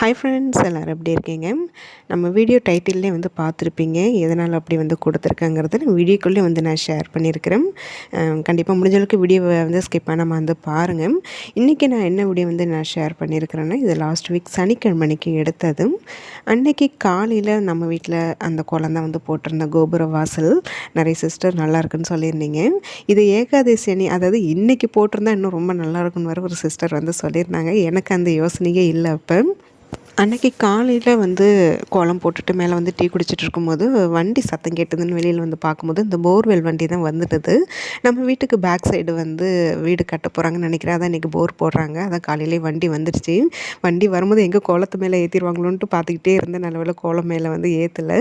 Hi friends எல்லோரும் எப்படி இருக்கீங்க? நம்ம வீடியோ டைட்டில்லே வந்து பார்த்துருப்பீங்க. எதனால் அப்படி வந்து கொடுத்துருக்கேங்கிறது வீடியோக்குள்ளே வந்து நான் ஷேர் பண்ணியிருக்கிறேன். கண்டிப்பாக முடிஞ்சளவுக்கு வீடியோவை வந்து ஸ்கிப் பண்ணாமல் வந்து பாருங்கள் இன்றைக்கி நான் என்ன வீடியோ வந்து நான் ஷேர் பண்ணியிருக்கிறேன்னா இது லாஸ்ட் வீக் சனிக்கிழமைக்கு எடுத்தது அன்னைக்கு காலையில் நம்ம வீட்டில் அந்த குழந்தை வந்து போட்டிருந்த கோபுர வாசல் நிறைய சிஸ்டர் நல்லா இருக்குன்னு சொல்லியிருந்தீங்க. இது ஏகாதசி அணி அதாவது இன்றைக்கி போட்டிருந்தா இன்னும் ரொம்ப நல்லா இருக்குன்னு வர ஒரு சிஸ்டர் வந்து சொல்லியிருந்தாங்க. எனக்கு அந்த யோசனையே இல்லை அப்போ. அன்னைக்கு காலையில் வந்து கோலம் போட்டுட்டு மேலே வந்து டீ குடிச்சிட்டு இருக்கும்போது வண்டி சத்தம் கேட்டதுன்னு வெளியில் வந்து பார்க்கும்போது இந்த போர்வெல் வண்டி தான் வந்துட்டது. நம்ம வீட்டுக்கு பேக் சைடு வந்து வீடு கட்ட போகிறாங்கன்னு நினைக்கிறேன். அதான் இன்றைக்கி போர் போடுறாங்க. அதான் காலையிலே வண்டி வந்துடுச்சு வண்டி வரும்போது எங்கே கோலத்து மேலே ஏற்றிடுவாங்களோன்ட்டு பார்த்துக்கிட்டே இருந்தேன். நல்ல வேலை கோலம் மேலே வந்து ஏற்றலை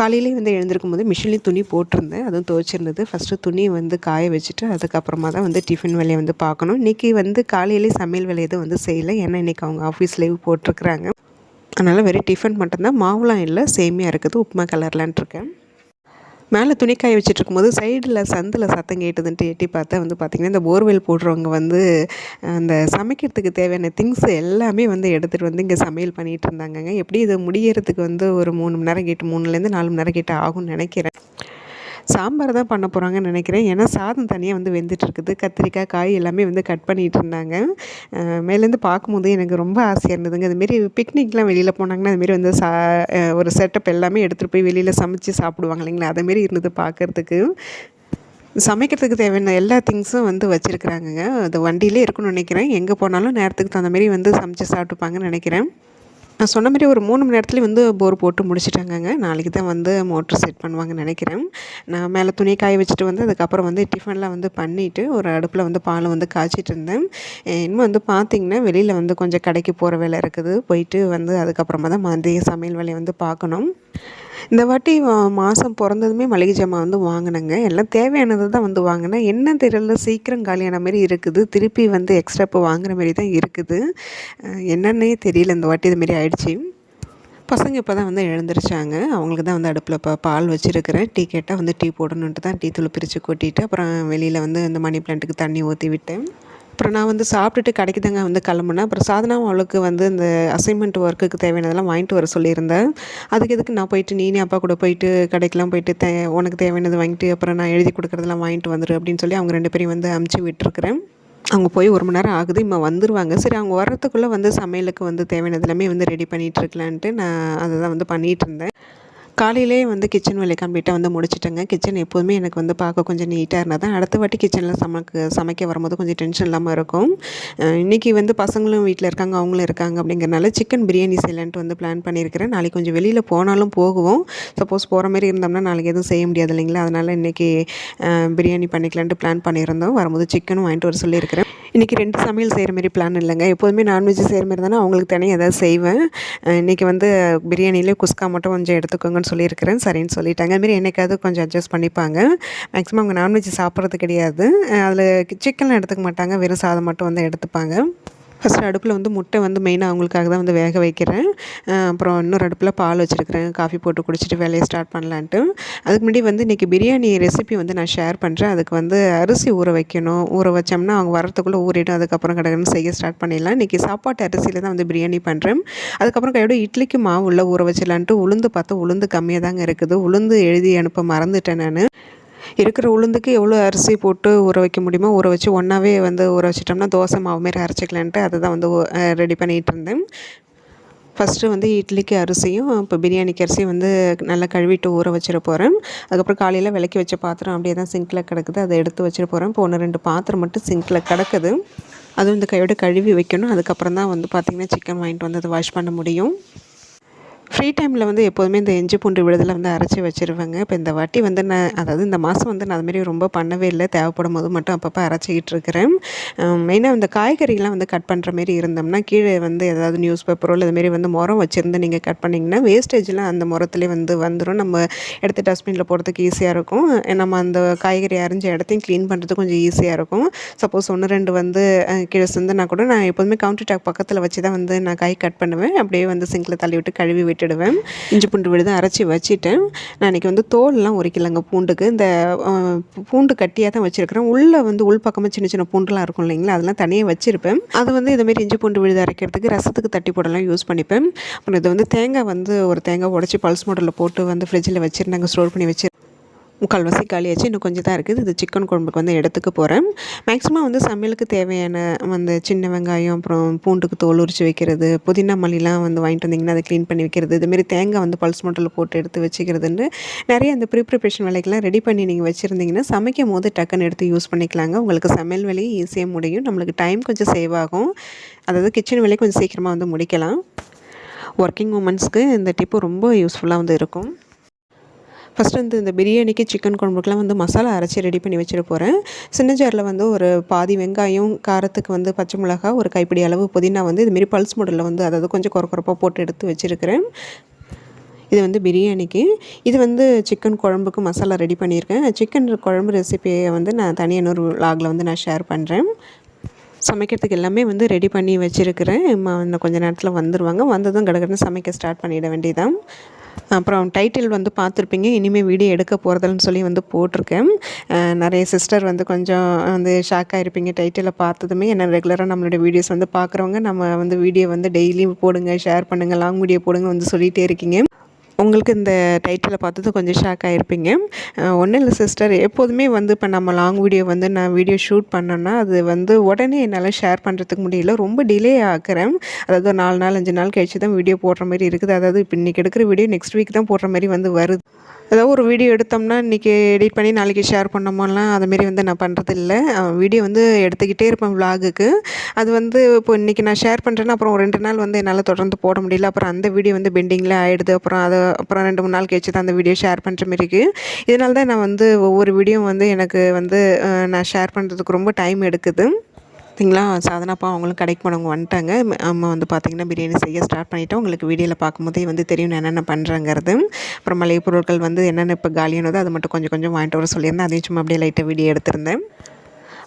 காலையிலே வந்து எழுந்திருக்கும் போது மிஷின்லேயும் துணி போட்டிருந்தேன். அதுவும் துவைச்சிருந்தது. ஃபஸ்ட்டு துணி வந்து காய வச்சுட்டு அதுக்கப்புறமா தான் வந்து டிஃபன் வேலையை வந்து பார்க்கணும். இன்றைக்கி வந்து காலையிலே சமையல் வேலை எதுவும் வந்து செய்யலை. ஏன்னா இன்றைக்கி அவங்க ஆஃபீஸ் லீவ் போட்டிருக்குறாங்க. அதனால் வெறும் டிஃபன் மட்டும்தான். மாவுலாம் இல்லை. சேமியாக இருக்குது. உப்புமா கலர்லான்ட்ருக்கேன் மேலே துணி காய வச்சுட்டு இருக்கும்போது சைடில் சந்தில் சத்தம் கேட்டுதுன்ட்டு எட்டி பார்த்தா வந்து பார்த்திங்கன்னா இந்த போர்வெல் போடுறவங்க வந்து அந்த சமைக்கிறதுக்கு தேவையான திங்ஸ் எல்லாமே வந்து எடுத்துகிட்டு வந்து இங்கே சமையல் பண்ணிகிட்டு இருந்தாங்கங்க. எப்படி இது முடியறதுக்கு வந்து ஒரு மூணு மணி நேரம் கேட்டு மூணுலேருந்து நாலு மணி நேரம் கேட்டு ஆகும்னு நினைக்கிறேன். சாம்பார் தான் பண்ண போகிறாங்கன்னு நினைக்கிறேன். ஏன்னா சாதம் தனியாக வந்து வெந்துட்டுருக்குது. கத்திரிக்காய் காய் எல்லாமே வந்து கட் பண்ணிகிட்டு இருந்தாங்க. மேலேருந்து பார்க்கும்போது எனக்கு ரொம்ப ஆசையாக இருந்ததுங்க. அதுமாரி பிக்னிக்லாம் வெளியில் போனாங்கன்னா அதுமாரி வந்து சா ஒரு செட்டப் எல்லாமே எடுத்துகிட்டு போய் வெளியில் சமைச்சு சாப்பிடுவாங்க இல்லைங்களா? அதேமாரி இருந்தது பார்க்குறதுக்கு. சமைக்கிறதுக்கு தேவையான எல்லா திங்ஸும் வந்து வச்சுருக்குறாங்கங்க. அது வண்டியிலே இருக்குன்னு நினைக்கிறேன். எங்கே போனாலும் நேரத்துக்கு தகுந்த மாரி வந்து சமைச்சு சாப்பிட்டுப்பாங்கன்னு நினைக்கிறேன். நான் சொன்ன மாதிரி ஒரு மூணு மணி நேரத்துலேயே வந்து போர் போட்டு முடிச்சிட்டாங்கங்க. நாளைக்கு தான் வந்து மோட்ரு செட் பண்ணுவாங்கன்னு நினைக்கிறேன். நான் மேலே துணி காய வச்சுட்டு வந்து அதுக்கப்புறம் வந்து டிஃபன்லாம் வந்து பண்ணிவிட்டு ஒரு அடுப்பில் வந்து பால் வந்து காய்ச்சிட்டு இருந்தேன். இன்னும் வந்து பார்த்திங்கன்னா வெளியில் வந்து கொஞ்சம் கடைக்கு போகிற வேலை இருக்குது. போயிட்டு வந்து அதுக்கப்புறமா தான் மதிய சமையல் வேலையை வந்து பார்க்கணும். இந்த வாட்டி மாதம் பிறந்ததுமே மளிகை ஜாமான் வந்து வாங்கினேங்க. எல்லாம் தேவையானது தான் வந்து வாங்கினேன். என்ன தெரியல சீக்கிரம் காலியான மாதிரி இருக்குது? திருப்பி வந்து எக்ஸ்ட்ரா இப்போ வாங்குகிற மாதிரி தான் இருக்குது. என்னன்னே தெரியல இந்த வாட்டி இதுமாரி ஆயிடுச்சு. பசங்க இப்போ தான் வந்து எழுந்திரிச்சாங்க. அவங்களுக்கு தான் வந்து அடுப்பில் இப்போ பால் வச்சுருக்கிறேன். டீ கேட்டால் வந்து டீ போடணுன்ட்டு தான் டீ தூள் பிரித்து கொட்டிட்டு அப்புறம் வெளியில் வந்து இந்த மணி பிளான்ட்டுக்கு தண்ணி ஊற்றி விட்டேன் அப்புறம் நான் வந்து சாப்பிட்டுட்டு கடைக்கு தாங்க வந்து கிளம்புனேன். அப்புறம் சாதனாவும் அவளுக்கு வந்து இந்த அசைன்மெண்ட் ஒர்க்குக்கு தேவையானதெல்லாம் வாங்கிட்டு வர சொல்லியிருந்தேன். அதுக்கு எதுக்கு நான் போயிட்டு நீனே அப்பா கூட போயிட்டு கடைக்கெலாம் போயிட்டு தே உனக்கு தேவையானது வாங்கிட்டு அப்புறம் நான் எழுதி கொடுக்குறதெல்லாம் வாங்கிட்டு வந்துடு அப்படின்னு சொல்லி அவங்க ரெண்டு பேரையும் வந்து அமுச்சு விட்டுருக்குறேன். அவங்க போய் ஒரு மணி நேரம் ஆகுது இம்மா வந்துடுவாங்க சரி அவங்க வர்றதுக்குள்ளே வந்து சமையலுக்கு வந்து தேவையானது எல்லாமே வந்து ரெடி பண்ணிகிட்ருக்கலான்ட்டு நான் அதை தான் வந்து பண்ணிகிட்டு இருந்தேன். காலையிலே வந்து கிச்சன் வேலை கம்ப்ளீட்டாக வந்து முடிச்சிட்டேங்க. கிச்சன் எப்போதுமே எனக்கு வந்து பார்க்க கொஞ்சம் நீட்டாக இருந்தால் தான். அடுத்த வாட்டி கிச்சனில் சமைக்க சமைக்க வரும்போது கொஞ்சம் டென்ஷன் இல்லாமல் இருக்கும். இன்றைக்கி வந்து பசங்களும் வீட்டில் இருக்காங்க அவங்களும் இருக்காங்க அப்படிங்கிறனால சிக்கன் பிரியாணி செய்யலான்ட்டு வந்து பிளான் பண்ணியிருக்கிறேன். நாளைக்கு கொஞ்சம் வெளியில் போனாலும் போகுவோம். சப்போஸ் போகிற மாதிரி இருந்தோம்னா நாளைக்கு எதுவும் செய்ய முடியாது இல்லைங்களா? அதனால் இன்றைக்கி பிரியாணி பண்ணிக்கலான்ட்டு பிளான் பண்ணியிருந்தோம். வரும்போது சிக்கனும் வாங்கிட்டு வர சொல்லியிருக்கிறேன். இன்றைக்கி ரெண்டு சமையல் செய்கிற மாதிரி பிளான் இல்லைங்க. எப்போதுமே நான்வெஜ் செய்கிற மாதிரி தானே அவங்களுக்கு தனியாக எதாவது செய்வேன். இன்றைக்கி வந்து பிரியாணியில் குஸ்கா மட்டும் கொஞ்சம் எடுத்துக்கோங்கன்னு சொல்லியிருக்கிறேன். சரின்னு சொல்லிட்டாங்க. அதுமாரி என்றைக்காவது கொஞ்சம் அட்ஜஸ்ட் பண்ணிப்பாங்க. மேக்ஸிமம் அவங்க நான்வெஜ் சாப்பிட்றது கிடையாது. அதில் சிக்கன்லாம் எடுத்துக்க மாட்டாங்க. வெறும் சாதம் மட்டும் வந்து எடுத்துப்பாங்க. ஃபஸ்ட்டு அடுப்பில் வந்து முட்டை வந்து மெயினாக அவங்களுக்காக தான் வந்து வேக வைக்கிறேன். அப்புறம் இன்னொரு அடுப்பில் பால் வச்சுருக்கிறேன். காஃபி போட்டு குடிச்சிட்டு வேலையை ஸ்டார்ட் பண்ணலான்ட்டு. அதுக்கு முன்னாடி வந்து இன்றைக்கி பிரியாணி ரெசிபி வந்து நான் ஷேர் பண்ணுறேன் அதுக்கு வந்து அரிசி ஊற வைக்கணும். ஊற வச்சோம்னா அவங்க வரத்துக்குள்ளே ஊறிடும். அதுக்கப்புறம் கடகன்னு செய்ய ஸ்டார்ட் பண்ணிடலாம். இன்றைக்கி சாப்பாட்டு அரிசியில் தான் வந்து பிரியாணி பண்ணுறேன் அதுக்கப்புறம் கையோட இட்லிக்கு மாவு உள்ள ஊற வச்சிடலான்ட்டு உளுந்து பார்த்தா உளுந்து கம்மியாக தாங்க இருக்குது. உளுந்து எழுதி அனுப்ப மறந்துட்டேன் நான். இருக்கிற உளுந்துக்கு எவ்வளோ அரிசி போட்டு ஊற வைக்க முடியுமோ ஊற வச்சு ஒன்றாவே வந்து ஊற வச்சிட்டோம்னா தோசை மாவு மாரி அரைச்சிக்கலான்ட்டு அதை தான் வந்து ரெடி பண்ணிகிட்டு இருந்தேன். ஃபஸ்ட்டு வந்து இட்லிக்கு அரிசியும் இப்போ பிரியாணிக்கு அரிசியும் வந்து நல்லா கழுவிட்டு ஊற வச்சிட போகிறேன் அதுக்கப்புறம் காலையில் விளக்கி வச்ச பாத்திரம் அப்படியே தான் சிங்கில் கிடக்குது. அதை எடுத்து வச்சிட போகிறேன் இப்போ ஒன்று ரெண்டு பாத்திரம் மட்டும் சிங்கில் கிடக்குது. அதுவும் இந்த கையோட கழுவி வைக்கணும். அதுக்கப்புறம் தான் வந்து பார்த்திங்கன்னா சிக்கன் வாங்கிட்டு வந்து அதை வாஷ் பண்ண முடியும். ஃப்ரீ டைமில் வந்து எப்போதுமே இந்த இஞ்சி பூண்டு விழுதில் வந்து அரைச்சி வச்சுருவேங்க. இப்போ இந்த வாட்டி வந்து நான் அதாவது இந்த மாதம் வந்து நான் அதுமாரி ரொம்ப பண்ணவே இல்லை. தேவைப்படும் போது மட்டும் அப்பப்போ அரைச்சிக்கிட்டு இருக்கிறேன். மெயினாக இந்த காய்கறிலாம் வந்து கட் பண்ணுற மாரி இருந்தோம்னா கீழே வந்து ஏதாவது நியூஸ் பேப்பரோ இல்லை இதுமாரி வந்து முறம் வச்சுருந்து நீங்கள் கட் பண்ணிங்கன்னா வேஸ்டேஜ்லாம் அந்த முரத்துலேயே வந்து வந்துடும் நம்ம எடுத்து டஸ்ட்பினில் போகிறதுக்கு ஈஸியாக இருக்கும். நம்ம அந்த காய்கறி அரைஞ்ச இடத்தையும் க்ளீன் பண்ணுறதுக்கு கொஞ்சம் ஈஸியாக இருக்கும். சப்போஸ் ஒன்று ரெண்டு வந்து கீழே சிந்துனா கூட நான் எப்போதுமே கவுண்டர் டாக் பக்கத்தில் வச்சு தான் வந்து நான் காய் கட் பண்ணுவேன். அப்படியே வந்து சிங்கில் தள்ளி விட்டு கழுவி விட்டுடுவேன். இஞ்சி பூண்டு விழுது அரைச்சி வச்சுட்டேன். நான் இன்றைக்கி வந்து தோல்லாம் உரிக்கலைங்க பூண்டுக்கு. இந்த பூண்டு கட்டியாக தான் வச்சுருக்கிறேன். உள்ளே வந்து உள் பக்கமாக சின்ன சின்ன பூண்டுலாம் இருக்கும் இல்லைங்களா? அதெல்லாம் தனியாக வச்சுருப்பேன். அது வந்து இதுமாரி இஞ்சி பூண்டு விழுது அரைக்கிறதுக்கு ரசத்துக்கு தட்டி போடலாம் யூஸ் பண்ணிப்பேன். அப்புறம் இது வந்து தேங்காய் வந்து ஒரு தேங்காய் உடச்சி பல்ஸ் மாடலில் போட்டு வந்து ஃப்ரிட்ஜில் வச்சுருந்தாங்க ஸ்டோர் பண்ணி வச்சு முக்கால்வாசி காலியாச்சு இன்னும் கொஞ்சம் தான் இருக்குது. இது சிக்கன் குழம்புக்கு வந்து எடுத்துக்க போகிறேன் மேக்ஸிமம் வந்து சமையலுக்கு தேவையான அந்த சின்ன வெங்காயம் அப்புறம் பூண்டுக்கு தோல் உரிச்சு வைக்கிறது புதினா மல்லிலாம் வந்து வாங்கிட்டு வந்தீங்கன்னா அதை க்ளீன் பண்ணி வைக்கிறது இதுமாரி தேங்காய் வந்து பல்ஸ் மோட்டரில் போட்டு எடுத்து வச்சுக்கிறதுன்னு நிறைய அந்த ப்ரீ ப்ரிப்ரேஷன் வேலைக்கெல்லாம் ரெடி பண்ணி நீங்கள் வச்சுருந்தீங்கன்னா சமைக்கும் போது டக்குன்னு எடுத்து யூஸ் பண்ணிக்கலாங்க. உங்களுக்கு சமையல் வேலையும் ஈஸியாக முடியும். நம்மளுக்கு டைம் கொஞ்சம் சேவ் ஆகும். அதாவது கிச்சன் வேலையை கொஞ்சம் சீக்கிரமாக வந்து முடிக்கலாம். ஒர்க்கிங் உமன்ஸ்க்கு இந்த டிப்பு ரொம்ப யூஸ்ஃபுல்லாக வந்து இருக்கும். ஃபஸ்ட்டு வந்து இந்த பிரியாணிக்கு சிக்கன் குழம்புக்குலாம் வந்து மசாலா அரைச்சி ரெடி பண்ணி வச்சுட்டு போகிறேன் சின்ன ஜாரில் வந்து ஒரு பாதி வெங்காயம் காரத்துக்கு வந்து பச்சை மிளகா ஒரு கைப்பிடி அளவு புதினா வந்து இதுமாரி பல்ஸ் மாடலில் வந்து அதாவது கொஞ்சம் குறக்குறப்பாக போட்டு எடுத்து வச்சுருக்கிறேன். இது வந்து பிரியாணிக்கு. இது வந்து சிக்கன் குழம்புக்கு மசாலா ரெடி பண்ணியிருக்கேன். சிக்கன் குழம்பு ரெசிபியை வந்து நான் தனியாக இன்னொரு லாகில் வந்து நான் ஷேர் பண்ணுறேன் சமைக்கிறதுக்கு எல்லாமே வந்து ரெடி பண்ணி வச்சுருக்கிறேன். இன்னும் கொஞ்சம் நேரத்தில் வந்துடுவாங்க வந்ததும் கடகடன்னு சமைக்க ஸ்டார்ட் பண்ணிட வேண்டியதான் அப்புறம் டைட்டில் வந்து பார்த்துருப்பீங்க. இனிமேல் வீடியோ எடுக்க போகிறதுன்னு சொல்லி வந்து போட்டிருக்கேன். நிறைய சிஸ்டர் வந்து கொஞ்சம் வந்து ஷாக் இருப்பீங்க டைட்டிலை பார்த்ததுமே. என்ன ரெகுலராக நம்மளோட வீடியோஸ் வந்து பார்க்குறவங்க நம்ம வந்து வீடியோ வந்து டெய்லியும் போடுங்க ஷேர் பண்ணுங்கள் லாங் வீடியோ போடுங்க வந்து சொல்லிகிட்டே இருக்கீங்க. உங்களுக்கு இந்த டைட்டிலை பார்த்தது கொஞ்சம் ஷாக் ஆகிருப்பீங்க ஒன்றும் இல்லை சிஸ்டர் எப்போதுமே வந்து இப்போ நம்ம லாங் வீடியோ வந்து நான் வீடியோ ஷூட் பண்ணேன்னா அது வந்து உடனே என்னால் ஷேர் பண்ணுறதுக்கு முடியல. ரொம்ப டிலே ஆக்குறேன். அதாவது நாலு நாள் அஞ்சு நாள் கழிச்சு தான் வீடியோ போடுற மாதிரி இருக்குது. அதாவது இப்போ இன்றைக்கி எடுக்கிற வீடியோ நெக்ஸ்ட் வீக் தான் போடுற மாதிரி வந்து வருது. ஏதாவது ஒரு வீடியோ எடுத்தோம்னா இன்றைக்கி எடிட் பண்ணி நாளைக்கு ஷேர் பண்ணோமோலாம் அதுமாரி வந்து நான் பண்ணுறது இல்லை. வீடியோ வந்து எடுத்துக்கிட்டே இருப்பேன் விலாகுக்கு அது வந்து இப்போ இன்றைக்கி நான் ஷேர் பண்ணுறேன்னா அப்புறம் ரெண்டு நாள் வந்து என்னால் தொடர்ந்து போட முடியல. அப்புறம் அந்த வீடியோ வந்து பெண்டிங்கில் ஆகிடுது அப்புறம் அதை அப்புறம் ரெண்டு மூணு நாள் கழிச்சு தான் அந்த வீடியோ ஷேர் பண்ணுற மாரி இருக்குது இதனால தான் நான் வந்து ஒவ்வொரு வீடியோ வந்து எனக்கு வந்து நான் ஷேர் பண்ணுறதுக்கு ரொம்ப டைம் எடுக்குது. பார்த்தீங்களா சாதனாப்பா அவங்களும் கடைக்கு போனவங்க வந்துட்டாங்க. அம்மா வந்து பார்த்திங்கன்னா பிரியாணி செய்ய ஸ்டார்ட் பண்ணிவிட்டோம் உங்களுக்கு வீடியோவில் பார்க்கும்போதே வந்து தெரியும் நான் என்னென்ன பண்ணுறங்கிறது அப்புறம் மளிகை பொருட்கள் வந்து என்னென்ன இப்போ காலியானதோ அது மட்டும் கொஞ்சம் கொஞ்சம் வாங்கிட்டு வர சொல்லியிருந்தேன். அதையும் சும்மா அப்படியே லைட்டாக வீடியோ எடுத்திருந்தேன்.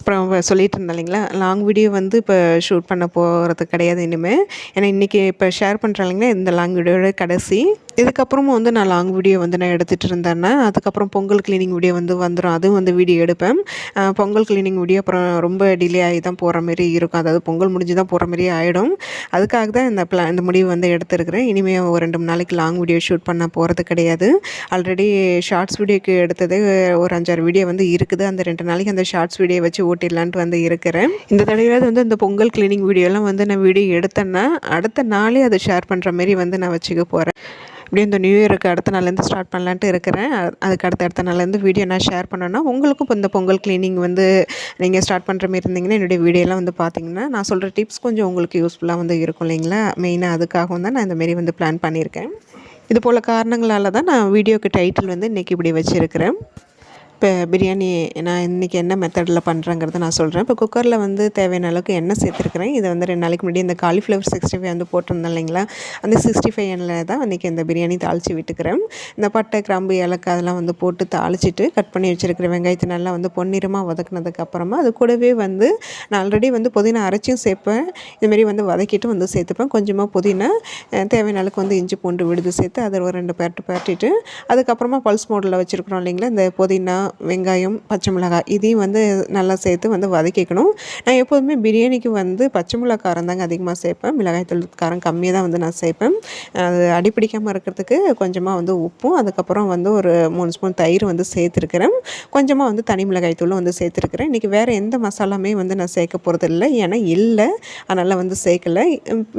அப்புறம் சொல்லிட்டு இருந்தேன் இல்லைங்களா? லாங் வீடியோ வந்து இப்போ ஷூட் பண்ண போகிறது கிடையாது இனிமேல் ஏன்னா இன்றைக்கி இப்போ ஷேர் பண்ணுறேன் இல்லைங்களா? இந்த லாங் வீடியோட கடைசி. இதுக்கப்புறமும் வந்து நான் லாங் வீடியோ வந்து நான் எடுத்துகிட்டு இருந்தேன்னா அதுக்கப்புறம் பொங்கல் கிளீனிங் வீடியோ வந்து வந்துடும் அதுவும் வந்து வீடியோ எடுப்பேன். பொங்கல் கிளீனிங் வீடியோ அப்புறம் ரொம்ப டிலே ஆகி தான் போகிற மாரி இருக்கும். அதாவது பொங்கல் முடிஞ்சு தான் போகிற மாதிரி ஆகிடும் அதுக்காக தான் இந்த பிளா இந்த முடிவு வந்து எடுத்துருக்கிறேன். இனிமேல் ஒரு ரெண்டு மூணு நாளைக்கு லாங் வீடியோ ஷூட் பண்ண போகிறது கிடையாது. ஆல்ரெடி ஷார்ட்ஸ் வீடியோக்கு எடுத்தது ஒரு அஞ்சாறு வீடியோ வந்து இருக்குது. அந்த ரெண்டு நாளைக்கு அந்த ஷார்ட்ஸ் வீடியோ வச்சு ஓட்டிடலான்ட்டு வந்து இருக்கிறேன். இந்த தடவையாவது வந்து இந்த பொங்கல் கிளீனிங் வீடியோலாம் வந்து நான் வீடியோ எடுத்தேன்னா அடுத்த நாளே அதை ஷேர் பண்ணுற மாரி வந்து நான் வச்சுக்க போகிறேன் இப்படி இந்த நியூ இயருக்கு அடுத்த நாள்லேருந்து ஸ்டார்ட் பண்ணலான்ட்டு இருக்கிறேன். அதுக்கு அடுத்த அடுத்த நாள்லேருந்து வீடியோ நான் ஷேர் பண்ணேன்னா உங்களுக்கும் இப்போ இந்த பொங்கல் கிளீனிங் வந்து நீங்கள் ஸ்டார்ட் பண்ணுற மாதிரி இருந்தீங்கன்னா என்னுடைய வீடியோலாம் வந்து பார்த்தீங்கன்னா நான் சொல்கிற டிப்ஸ் கொஞ்சம் உங்களுக்கு யூஸ்ஃபுல்லாக வந்து இருக்கும் இல்லைங்களா? மெயினாக அதுக்காகவும் தான் நான் இந்த மாரி வந்து பிளான் பண்ணியிருக்கேன். இது போல் காரணங்களால் தான் நான் வீடியோக்கு டைட்டில் வந்து இன்றைக்கி இப்படி வச்சுருக்கிறேன். இப்போ பிரியாணி நான் இன்றைக்கி என்ன மெத்தடில் பண்ணுறேங்கிறத நான் சொல்கிறேன் இப்போ குக்கரில் வந்து தேவையான அளவுக்கு எண்ணெய் சேர்த்துருக்கிறேன். இதை வந்து ரெண்டு நாளைக்கு முன்னாடி இந்த காலிஃப்ளவர் சிக்ஸ்டி ஃபைவ் வந்து போட்டிருந்தேன் இல்லைங்களா? அந்த சிக்ஸ்டி ஃபைவ் எண்ணில் தான் இன்றைக்கி இந்த பிரியாணி தாளித்து விட்டுக்கிறேன். இந்த பட்டை கிராம்பு ஏலக்காய் அதெல்லாம் வந்து போட்டு தாளிச்சிட்டு கட் பண்ணி வச்சுருக்கிற வெங்காயத்தை நல்லா வந்து பொன்னிறமாக வதக்குனதுக்கு அப்புறமா அது கூடவே வந்து நான் ஆல்ரெடி வந்து புதினா அரைச்சியும் சேர்ப்பேன். இதுமாரி வந்து வதக்கிட்டு வந்து சேர்த்துப்பேன். கொஞ்சமாக புதினா தேவையான அளவுக்கு வந்து இஞ்சி பூண்டு விடுது சேர்த்து அதை ஒரு ரெண்டு பேர்ட்டு பேர்ட்டிட்டு அதுக்கப்புறமா பல்ஸ் மோடில் வச்சுருக்குறோம் இல்லைங்களா? இந்த புதினா வெங்காயம் பச்சை மிளகாய் இதையும் வந்து நல்லா சேர்த்து வந்து வதக்கிக்கணும். நான் எப்போதுமே பிரியாணிக்கு வந்து பச்சை மிளகா காரம் தாங்க அதிகமாக சேர்ப்பேன். மிளகாய்த்தூள் காரம் கம்மியாக தான் வந்து நான் சேர்ப்பேன். அது அடிப்பிடிக்காமல் இருக்கிறதுக்கு கொஞ்சமாக வந்து உப்பும் அதுக்கப்புறம் வந்து ஒரு மூணு ஸ்பூன் தயிர் வந்து சேர்த்துருக்கிறேன். கொஞ்சமாக வந்து தனி மிளகாய் தூளும் வந்து சேர்த்துருக்கிறேன். இன்றைக்கி வேறு எந்த மசாலாமே வந்து நான் சேர்க்க போகிறது இல்லை ஏன்னா இல்லை அதனால் வந்து சேர்க்கலை.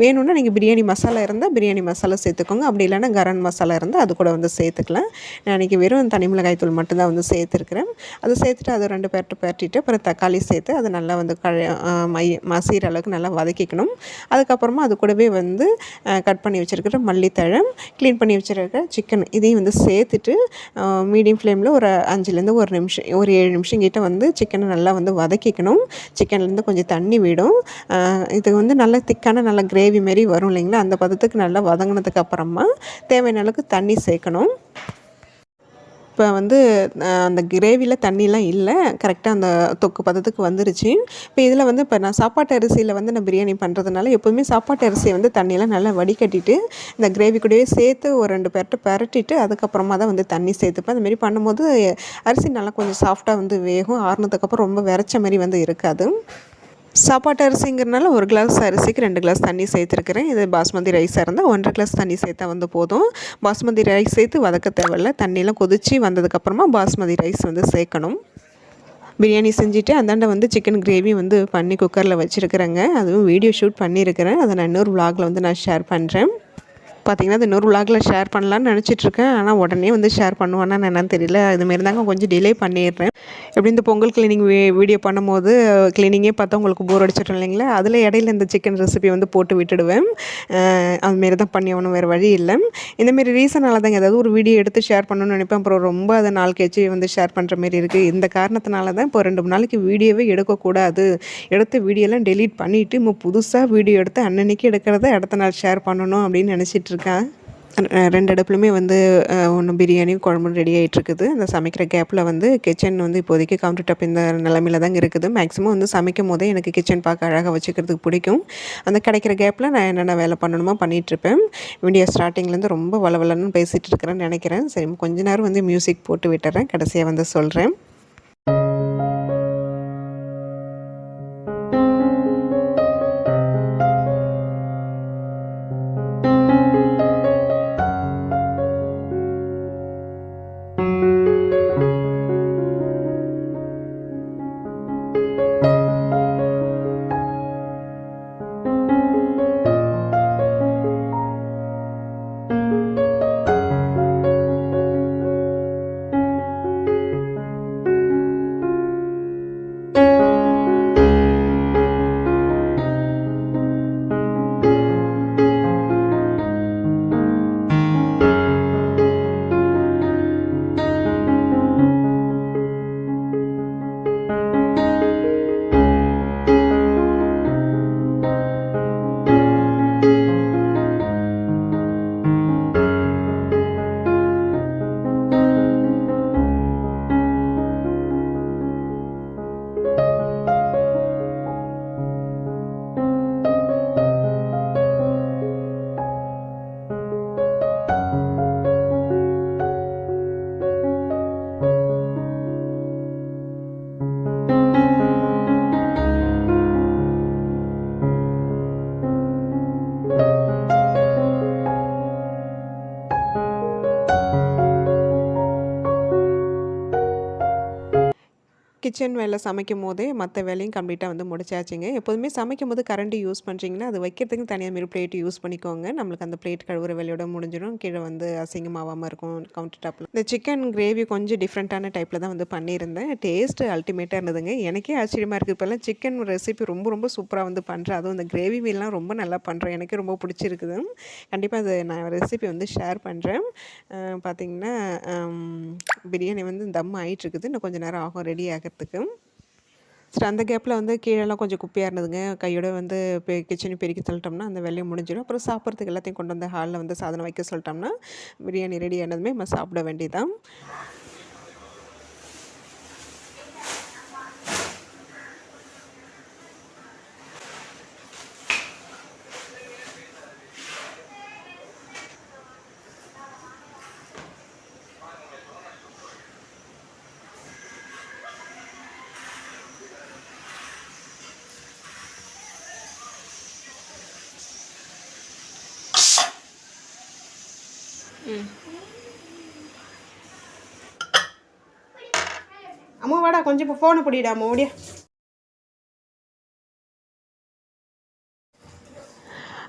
வேணும்னா நீங்கள் பிரியாணி மசாலா இருந்தால் பிரியாணி மசாலா சேர்த்துக்கோங்க. அப்படி இல்லைன்னா கரம் மசாலா இருந்தால் அது கூட வந்து சேர்த்துக்கலாம். நான் இன்றைக்கி வெறும் தனி மிளகாய் தூள் மட்டும்தான் வந்து வச்சுருக்கிறேன். அதை சேர்த்துட்டு அதை ரெண்டு பேர்ட்டு பேர்ட்டிட்டு அப்புறம் தக்காளி சேர்த்து அதை நல்லா வந்து கழ மை மசிகிற அளவுக்கு நல்லா வதக்கிக்கணும். அதுக்கப்புறமா அது கூடவே வந்து கட் பண்ணி வச்சுருக்கிற மல்லித்தழம் க்ளீன் பண்ணி வச்சுருக்கிற சிக்கன் இதையும் வந்து சேர்த்துட்டு மீடியம் ஃப்ளேமில் ஒரு அஞ்சுலேருந்து ஒரு நிமிஷம் ஒரு ஏழு நிமிஷம் கிட்ட வந்து சிக்கனை நல்லா வந்து வதக்கிக்கணும். சிக்கன்லேருந்து கொஞ்சம் தண்ணி விடும். இது வந்து நல்லா திக்கான நல்ல கிரேவி மாரி வரும் இல்லைங்களா? அந்த பதத்துக்கு நல்லா வதங்கினதுக்கு அப்புறமா தேவையான அளவுக்கு தண்ணி சேர்க்கணும். இப்போ வந்து அந்த கிரேவியில் தண்ணிலாம் இல்லை. கரெக்டாக அந்த தொக்கு பதத்துக்கு வந்துருச்சு. இப்போ இதில் வந்து இப்போ நான் சாப்பாட்டு அரிசியில் வந்து நான் பிரியாணி பண்ணுறதுனால எப்போவுமே சாப்பாட்டு அரிசியை வந்து தண்ணியெல்லாம் நல்லா வடிகட்டிட்டு இந்த கிரேவி கூடவே சேர்த்து ஒரு ரெண்டு பேர்ட்ட பரட்டிட்டு அதுக்கப்புறமா தான் வந்து தண்ணி சேர்த்துப்பேன். அதுமாரி பண்ணும்போது அரிசி நல்லா கொஞ்சம் சாஃப்டாக வந்து வேகும். ஆறுனதுக்கப்புறம் ரொம்ப விரைச்ச மாதிரி வந்து இருக்காது. சாப்பாட்டு அரிசிங்கிறனால ஒரு கிளாஸ் அரிசிக்கு ரெண்டு கிளாஸ் தண்ணி சேர்த்துருக்கிறேன். இது பாஸ்மதி ரைஸாக இருந்தால் ஒன்றரை கிளாஸ் தண்ணி சேர்த்தா வந்து போதும். பாஸ்மதி ரைஸ் சேர்த்து வதக்க தேவையில்ல. தண்ணியெலாம் கொதித்து வந்ததுக்கப்புறமா பாஸ்மதி ரைஸ் வந்து சேர்க்கணும். பிரியாணி செஞ்சுட்டு அந்தாண்ட வந்து சிக்கன் கிரேவி வந்து பண்ணி குக்கரில் வச்சுருக்கிறேங்க. அதுவும் வீடியோ ஷூட் பண்ணியிருக்கிறேன். அதை நான் இன்னொரு vlogல வந்து நான் ஷேர் பண்ணுறேன் பார்த்தீங்கன்னா அது இன்னொரு விலாகில் ஷேர் பண்ணலான்னு நினச்சிட்ருக்கேன். ஆனால் உடனே வந்து ஷேர் பண்ணுவானா என்னென்னு தெரியல. இதுமாரி தாங்க கொஞ்சம் டிலே பண்ணிடுறேன். எப்படி இந்த பொங்கல் கிளீனிங் வீடியோ பண்ணும்போது கிளீனிங்கே பார்த்தா உங்களுக்கு போர் அடிச்சிடும் இல்லைங்களா? அதில் இடையில இந்த சிக்கன் ரெசிபி வந்து போட்டு விட்டுடுவேன். அதுமாரி தான் பண்ணி ஆகணும் வேறு வழி இல்லை. இந்தமாரி ரீசனால் தாங்க ஏதாவது ஒரு வீடியோ எடுத்து ஷேர் பண்ணணும்னு நினைப்பேன். அப்புறம் ரொம்ப அதை நாள் கழிச்சு வந்து ஷேர் பண்ணுற மாரி இருக்குது இந்த காரணத்தினால தான் இப்போ ரெண்டு மூணு நாளைக்கு வீடியோவே எடுக்கக்கூடாது. எடுத்த வீடியோலாம் டெலீட் பண்ணிவிட்டு இப்போ புதுசாக வீடியோ எடுத்து அன்னன்னைக்கு எடுக்கிறத அடுத்த நாள் ஷேர் பண்ணணும் அப்படின்னு நினச்சிட்டு இருக்கேன் ரெண்டு அடுப்புலையுமே வந்து ஒன்று பிரியாணி குழம்பு ரெடி ஆகிட்டுருக்குது அந்த சமைக்கிற கேப்பில் வந்து கிச்சன் வந்து இப்போதைக்கு கவுண்டர் டாப் இந்த நிலமையில தாங்க இருக்குது. மேக்ஸிமம் வந்து சமைக்கும் போதே எனக்கு கிச்சன் பார்க்க அழகாக வச்சுக்கிறதுக்கு பிடிக்கும். அந்த கிடைக்கிற கேப்பில் நான் என்னென்ன வேலை பண்ணணுமோ பண்ணிகிட்ருப்பேன் வீடியோ ஸ்டார்டிங்லேருந்து ரொம்ப வளவலன்னு பேசிகிட்டு இருக்கிறேன்னு நினைக்கிறேன். சரி கொஞ்ச நேரம் வந்து மியூசிக் போட்டு விட்டுறேன். கடைசியாக வந்து சொல்கிறேன் கிச்சன் வேலை சமைக்கும் போதே மற்ற வேலையும் கம்ப்ளீட்டாக வந்து முடிச்சாச்சுங்க. எப்போதுமே சமைக்கும் போது கரண்ட்டு யூஸ் பண்ணுறீங்கன்னா அது வைக்கிறதுக்கு தனியாக மாரி பிளேட் யூஸ் பண்ணிக்கோங்க. நம்மளுக்கு அந்த பிளேட் கழுவுற வேலையோட முடிஞ்சிடும். கீழே வந்து அசிங்கமாகாமல் இருக்கும் கவுண்டர் டாப்பில் இந்த சிக்கன் கிரேவி கொஞ்சம் டிஃப்ரெண்ட்டான டைப்பில் தான் வந்து பண்ணியிருந்தேன். டேஸ்ட்டு அல்டிமேட்டாக இருந்ததுங்க. எனக்கே ஆச்சரியமாக இருக்குது இப்போல்லாம் சிக்கன் ரெசிபி ரொம்ப ரொம்ப சூப்பராக வந்து பண்ணுறேன் அதுவும் இந்த கிரேவி மீல்லாம் ரொம்ப நல்லா பண்ணுறேன் எனக்கு ரொம்ப பிடிச்சிருக்குது. கண்டிப்பாக அது நான் ரெசிபி வந்து ஷேர் பண்ணுறேன் பார்த்திங்கன்னா பிரியாணி வந்து தம் ஆகிட்டுருக்குது இன்னும் கொஞ்சம் நேரம் ஆகும் ரெடி ஆகிறதுக்கு சரி அந்த கேப்பில் வந்து கீழெல்லாம் கொஞ்சம் குப்பையாக இருந்ததுங்க. கையோட வந்து பெ கிச்சனை பெருக்கி தள்ளிட்டோம்னா அந்த வேலையும் முடிஞ்சிடும். அப்புறம் சாப்பிட்றதுக்கு எல்லாத்தையும் கொண்டு வந்து ஹாலில் வந்து சாதனம் வைக்க சொல்லிட்டோம்னா பிரியாணி ரெடி ஆனதுமே நம்ம சாப்பிட வேண்டியதான் அம்மா வாடா கொஞ்சம் இப்போ ஃபோனை பிடிடா அம்மா ஓடியா.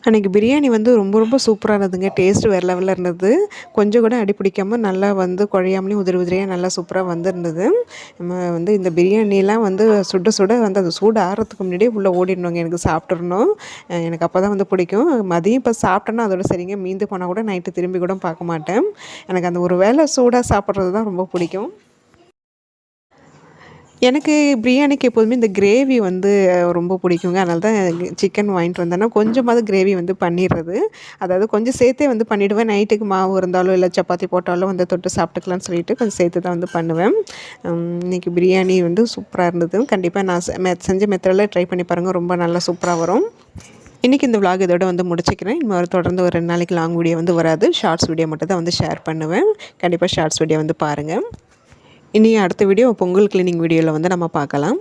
அன்றைக்கி பிரியாணி வந்து ரொம்ப ரொம்ப சூப்பராக இருந்ததுங்க. டேஸ்ட் வேறு லெவலில் இருந்தது. கொஞ்சம் கூட அடி பிடிக்காமல் நல்லா வந்து குழையாமலையும் உதிரி உதிரியாக நல்லா சூப்பராக வந்திருந்தது. நம்ம வந்து இந்த பிரியாணிலாம் வந்து சுட சுட வந்து அது சூடு ஆறுறதுக்கு முன்னாடியே உள்ளே ஓடிடணுங்க. எனக்கு சாப்பிட்றணும் எனக்கு அப்போ தான் வந்து பிடிக்கும். மதியம் இப்போ சாப்பிட்டேன்னா அதோட சரிங்க. மீந்து போனால் கூட நைட்டு திரும்பி கூட பார்க்க மாட்டேன். எனக்கு அந்த ஒரு வேளை சூடாக சாப்பிட்றது தான் ரொம்ப பிடிக்கும். எனக்கு பிரியாணிக்கு எப்போதுமே இந்த கிரேவி வந்து ரொம்ப பிடிக்குங்க. அதனால தான் சிக்கன் வாங்கிட்டு வந்தேன்னா கொஞ்சமாவது கிரேவி வந்து பண்ணிடுறது. அதாவது கொஞ்சம் சேர்த்தே வந்து பண்ணிவிடுவேன் நைட்டுக்கு மாவு இருந்தாலும் இல்லை சப்பாத்தி போட்டாலும் வந்து தொட்டு சாப்பிட்டுக்கலாம்னு சொல்லிட்டு கொஞ்சம் சேர்த்து தான் வந்து பண்ணுவேன். இன்றைக்கி பிரியாணி வந்து சூப்பராக இருந்தது. கண்டிப்பாக நான் செஞ்ச மெத்தடில் ட்ரை பண்ணி பாருங்கள் ரொம்ப நல்லா சூப்பராக வரும். இன்றைக்கி இந்த விலாக் இதோட வந்து முடிச்சுக்கிறேன். இனிமேல் தொடர்ந்து ஒரு ரெண்டு நாளைக்கு லாங் வீடியோ வந்து வராது. ஷார்ட்ஸ் வீடியோ மட்டும் தான் வந்து ஷேர் பண்ணுவேன். கண்டிப்பாக ஷார்ட்ஸ் வீடியோ வந்து பாருங்கள் இனி அடுத்த வீடியோ பொங்கல் கிளீனிங் வீடியோவில் வந்து நம்ம பார்க்கலாம்.